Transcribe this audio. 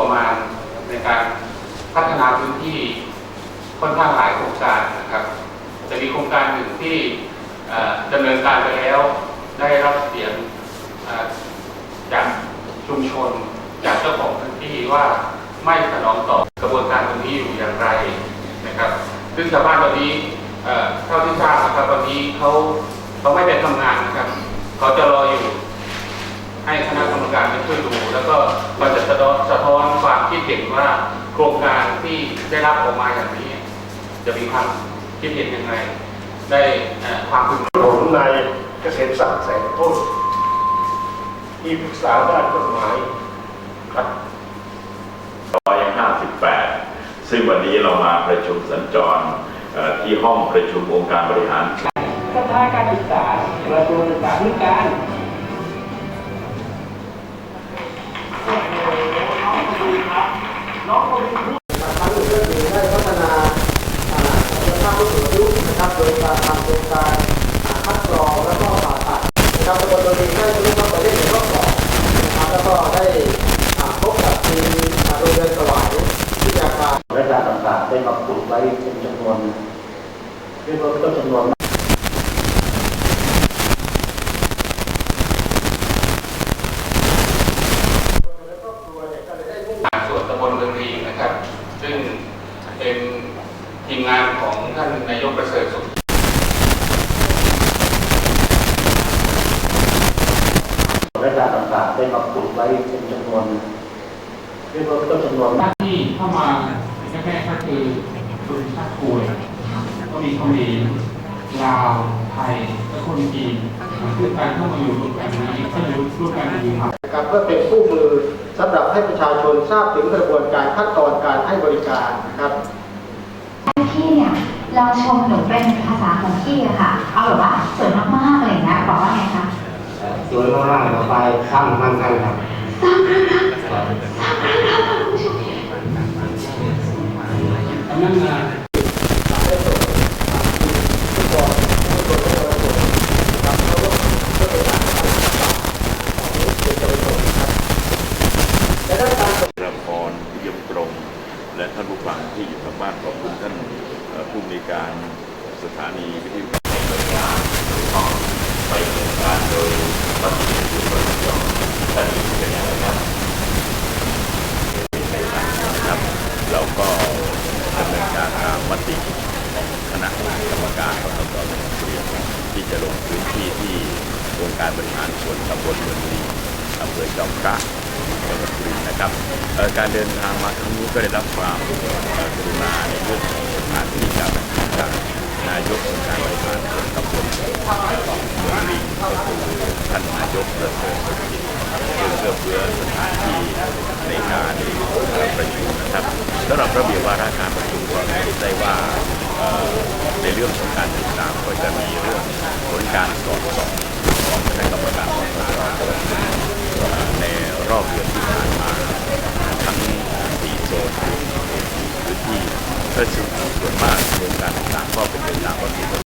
ประมาณในการพัฒนาพื้นที่ค่อนข้างหลายโครงการนะครับ จะมีโครงการหนึ่งที่ดำเนินการไปแล้ว ได้รับเสียงจากชุมชนจากเจ้าของพื้นที่ว่าไม่สนองต่อกระบวนการตรงนี้อยู่อย่างไรนะครับ ซึ่งชาวบ้านตอนนี้เอ่อเท่าที่ทราบนะครับตอนนี้เขาเขาไม่ได้ทำงานนะครับ เขาจะรออยู่ ให้คณะกรรมการไปช่วยดู แล้วก็มันจะสะท้อนสะท้อนความคิดเห็นว่าโครงการที่ได้รับออกมาอย่างนี้ จะมีความคิดเห็นยังไง ได้เอ่อความพึงผมนายเกษมศักดิ์แสงโทษที่ปรึกษาด้านกฎหมายครับร้อยห้าสิบแปดซึ่งวันนี้เรามาประชุมสัญจรเอ่อที่ห้องประชุมองค์การบริหารสภาการศึกษากระทรวงศึกษาธิการ ทั้งเรื่องนี้ได้พัฒนาอ่าคุณภาพผู้สูงอายุนะครับโดยการทำโครงการอ่าคัดกรองแล้วก็ผ่าตัดนะครับตำบลโดนีได้รู้ว่าประเทศในรอบสองนะครับแล้วก็ได้อ่าพบกับทีมอ่าโรงเรียนสวายวิทยาการและการต่างๆได้มาปลูกไว้เป็นจำนวนเรียกว่าเป็นจำนวนงานสวนตำบลเมืองรีนะครับซึ่งเป็นทีมงานของท่านนายกประเสริฐสุขและการต่างๆได้มาปลูกไว้เป็นจำนวนเรียกว่าเป็นจำนวนที่เข้ามาแรกๆก็คือชนชาติคุย ก็มีเขมรลาว ไทยและคนจีนซึ่งการเข้ามาอยู่รวมกันนี้ก็จะร่วมกันอยู่ครับนะครับเพื่อเป็นคู่มือสำหรับให้ประชาชนทราบถึงกระบวนการขั้นตอนการให้บริการนะครับพี่เนี่ยลองชมหนูเป็นภาษาของพี่อะค่ะ เอาแบบว่าสวยมากๆอะไรอย่างเงี้ยบอกว่าไงคะสวยมากๆต่อไปสร้างมันกันครับสร้างรักรักสร้างรักรักคุณผู้ชม กำนันงาน ละครเยี่ยมตรง และท่านผู้ฟังที่อยู่ทางบ้านขอบคุณท่านเอ่อผู้มีการานีวิทยุไปดำเนินการโดยปฏิบัติอยู่บนจอท่านนี้เป็นอย่างไรครับนะครับ เราก็ดำเนินการตามมติของคณะกรรมการกสทเรียนที่จะลงพื้นที่ที่องค์การบริหารส่วนตำบลเมืองลีอำเภอจอมพระจังหวัดสุรินทร์นะครับการเดินทางมาครั้งนี้ก็ได้รับความเอ่อกรุณาใน ท่านนายกเริ่มเริ่มเริ่มเพื่อสถานที่ในการประชุมนะครับสำหรับระเบียบวาราการประชุมก็ได้ว่าในเรื่องของการติดตามก็จะมีเรื่องผลการสอบสอบของคณะกรรมการสอบสอบในรอบเดือนที่ผ่านมาทั้งสี่โซนพื้นที่ก็ชุมส่วนมากโครงการต่างๆก็เป็นไปตามวัตถุประ